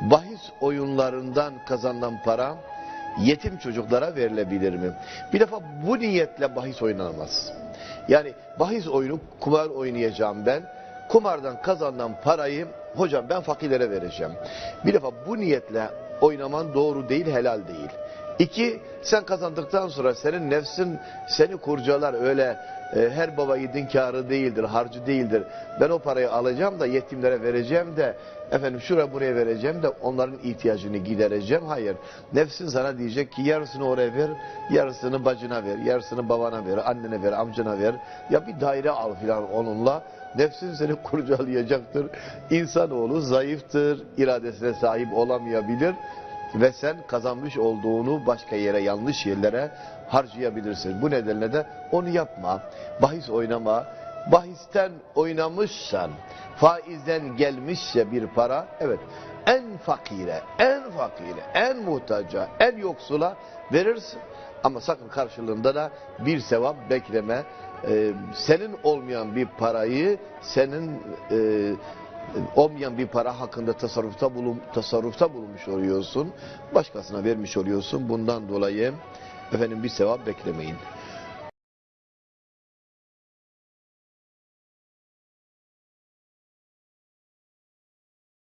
bahis oyunlarından kazanılan para yetim çocuklara verilebilir mi? Bir defa bu niyetle bahis oynanmaz. Yani bahis oyunu kumar oynayacağım ben. Kumardan kazanılan parayı hocam ben fakirlere vereceğim. Bir defa bu niyetle oynaman doğru değil, helal değil. İki, sen kazandıktan sonra senin nefsin seni kurcalar öyle e, her baba yiğidin kârı değildir, harcı değildir. Ben o parayı alacağım da yetimlere vereceğim de efendim şuraya buraya vereceğim de onların ihtiyacını gidereceğim. Hayır. Nefsin sana diyecek ki yarısını oraya ver, yarısını bacına ver, yarısını babana ver, annene ver, amcana ver. Ya bir daire al filan onunla. Nefsin seni kurcalayacaktır. İnsanoğlu zayıftır, iradesine sahip olamayabilir ve sen kazanmış olduğunu başka yere yanlış yerlere harcayabilirsin. Bu nedenle de onu yapma. Bahis oynama. Bahisten oynamışsan, faizden gelmişse bir para, evet en fakire, en fakire, en muhtaca, en yoksula verirsin. Ama sakın karşılığında da bir sevap bekleme. Ee, senin olmayan bir parayı senin e, olmayan bir para hakkında tasarrufta bulun tasarrufta bulunmuş oluyorsun. Başkasına vermiş oluyorsun. Bundan dolayı efendim bir sevap beklemeyin.